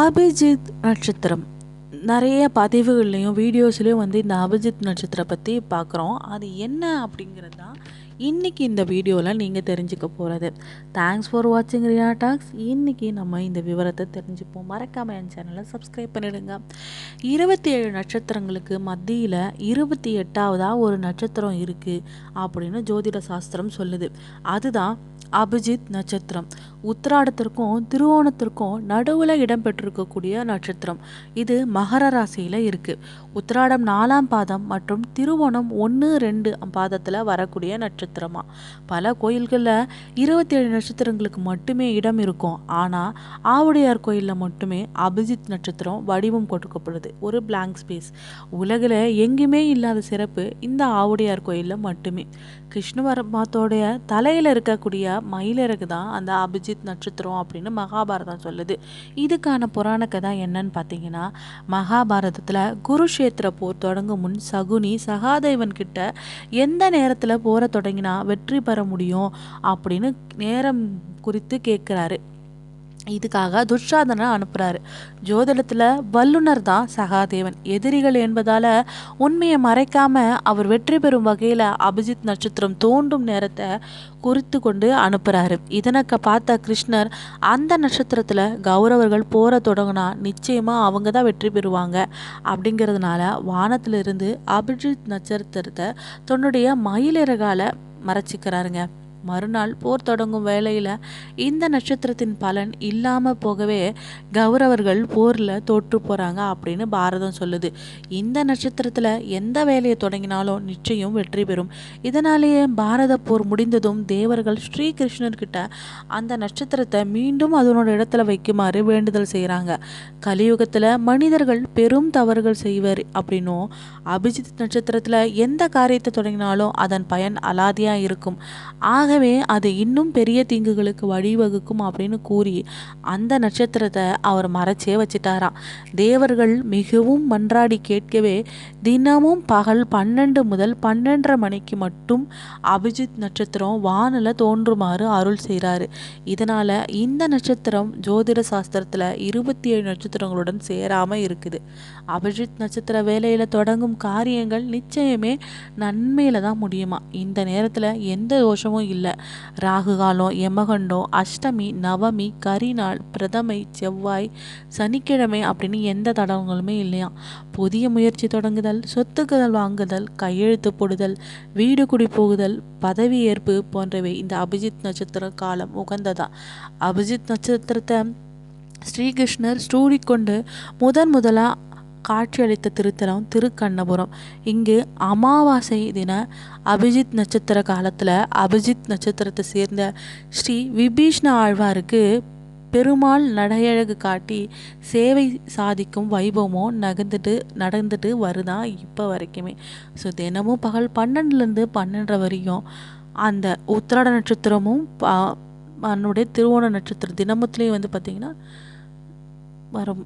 அபிஜித் நட்சத்திரம். நிறைய பதிவுகள்லையும் வீடியோஸ்லேயும் வந்து இந்த அபிஜித் நட்சத்திரம் பற்றி பார்க்குறோம் அது என்ன அப்படிங்கிறது தான் இன்றைக்கி இந்த வீடியோவில் நீங்கள் தெரிஞ்சுக்க போகிறது தேங்க்ஸ் ஃபார் வாட்சிங் ரியா டாக்ஸ் இன்றைக்கி நம்ம இந்த விவரத்தை தெரிஞ்சுப்போம். மறக்காமல் என் சேனலை சப்ஸ்கிரைப் பண்ணிடுங்க. இருபத்தி ஏழு நட்சத்திரங்களுக்கு மத்தியில் இருபத்தி எட்டாவதாக ஒரு நட்சத்திரம் இருக்குது அப்படின்னு ஜோதிட சாஸ்திரம் சொல்லுது. அதுதான் அபிஜித் நட்சத்திரம். உத்திராடத்திற்கும் திருவோணத்திற்கும் நடுவில் இடம்பெற்றிருக்கக்கூடிய நட்சத்திரம். இது மகர ராசியில் இருக்குது உத்திராடம் நாலாம் பாதம் மற்றும் திருவோணம் ஒன்று ரெண்டு பாதத்தில் வரக்கூடிய நட்சத்திரமா. பல கோயில்களில் இருபத்தேழு நட்சத்திரங்களுக்கு மட்டுமே இடம் இருக்கும். ஆனால் ஆவுடையார் கோயிலில் மட்டுமே அபிஜித் நட்சத்திரம் வடிவம் கொடுக்கப்படுது. ஒரு பிளாங்க் ஸ்பேஸ் உலகில் எங்கேயுமே இல்லாத சிறப்பு இந்த ஆவுடையார் கோயிலில் மட்டுமே. கிருஷ்ண பரமாத்தோடைய தலையில் இருக்கக்கூடிய மயிலிறகு தான் அந்த அபிஜித் நட்சத்திரம் அப்படின்னு மகாபாரதம் சொல்லுது. இதுக்கான புராண கதை என்னன்னு பார்த்தீங்கன்னா மகாபாரதத்தில் குருஷேத்திர போர் தொடங்கும் முன் சகுனி சகாதேவன் கிட்ட எந்த நேரத்தில் போரை தொடங்கினா வெற்றி பெற முடியும் அப்படின்னு நேரம் குறித்து கேட்குறாரு இதுக்காக துர்ஷாதனை அனுப்புகிறாரு ஜோதிடத்தில் வல்லுனர் தான் சகாதேவன். எதிரிகள் என்பதால் உண்மையை மறைக்காம அவர் வெற்றி பெறும் வகையில் அபிஜித் நட்சத்திரம் தோண்டும் நேரத்தை குறித்து கொண்டு அனுப்புகிறாரு இதனக்க பார்த்த கிருஷ்ணர் அந்த நட்சத்திரத்தில் கௌரவர்கள் போற தொடங்கினா நிச்சயமாக அவங்க தான் வெற்றி பெறுவாங்க. அப்படிங்கிறதுனால வானத்திலிருந்து அபிஜித் நட்சத்திரத்தை தன்னுடைய மயிலிறகால மறைச்சிக்கிறாருங்க. மறுநாள் போர் தொடங்கும் வேளையில் இந்த நட்சத்திரத்தின் பலன் இல்லாமல் போகவே கௌரவர்கள் போரில் தோற்று போகிறாங்க அப்படின்னு பாரதம் சொல்லுது. இந்த நட்சத்திரத்தில் எந்த வேலையை தொடங்கினாலும் நிச்சயம் வெற்றி பெறும். இதனாலேயே பாரத போர் முடிந்ததும் தேவர்கள் ஸ்ரீகிருஷ்ணர்கிட்ட அந்த நட்சத்திரத்தை மீண்டும் அதனோட இடத்துல வைக்குமாறு வேண்டுதல் செய்கிறாங்க கலியுகத்தில் மனிதர்கள் பெரும் தவறுகள் செய்வர் அப்படின்னும் அபிஜித் நட்சத்திரத்தில் எந்த காரியத்தை தொடங்கினாலும் அதன் பயன் அலாதியாக இருக்கும். ஆக ஆகவே அது இன்னும் பெரிய தீங்குகளுக்கு வழிவகுக்கும் அப்படின்னு கூறி அந்த நட்சத்திரத்தை அவர் மறைச்சே வச்சிட்டாராம். தேவர்கள் மிகவும் மன்றாடி கேட்கவே தினமும் பகல் பன்னெண்டு முதல் பன்னெண்டரை மணிக்கு மட்டும் அபிஜித் நட்சத்திரம் வானில் தோன்றுமாறு அருள் செய்கிறாரு இதனால் இந்த நட்சத்திரம் ஜோதிட சாஸ்திரத்தில் இருபத்தி ஏழு நட்சத்திரங்களுடன் சேராமல் இருக்குது. அபிஜித் நட்சத்திர வேலையில் தொடங்கும் காரியங்கள் நிச்சயமே நன்மையில் தான் முடியுமா? இந்த நேரத்தில் எந்த தோஷமும் இல்லை. ராகு காலம் யமகண்டம் அஷ்டமி நவமி கரிநாள் பிரதமை செவ்வாய் சனிக்கிழமை அப்படின்னு எந்த தடங்களுமே இல்லையா? புதிய முயற்சி தொடங்குதல் சொத்துக்கள் வாங்குதல் கையெழுத்து போடுதல் வீடு குடி போகுதல் பதவி ஏற்பு போன்றவை இந்த அபிஜித் நட்சத்திர காலம் உகந்ததா? அபிஜித் நட்சத்திரத்தை ஸ்ரீகிருஷ்ணர் ஸ்டூடிக்கொண்டு முதன் முதலாக காட்சியளித்த திருத்தலம் திருக்கண்ணபுரம். இங்கு அமாவாசை தின அபிஜித் நட்சத்திர காலத்தில் அபிஜித் நட்சத்திரத்தை சேர்ந்த ஸ்ரீ விபீஷ்ண ஆழ்வாருக்கு பெருமாள் நடையழகு காட்டி சேவை சாதிக்கும் வைபவமும் நகர்ந்துட்டு நடந்துட்டு வருதான் இப்போ வரைக்குமே. ஸோ தினமும் பகல் பன்னெண்டுலேருந்து பன்னெண்டரை வரையும் அந்த உத்திராட நட்சத்திரமும் நம்முடைய திருவோண நட்சத்திரம் தினமுத்துலேயும் வந்து பார்த்திங்கன்னா வரும்.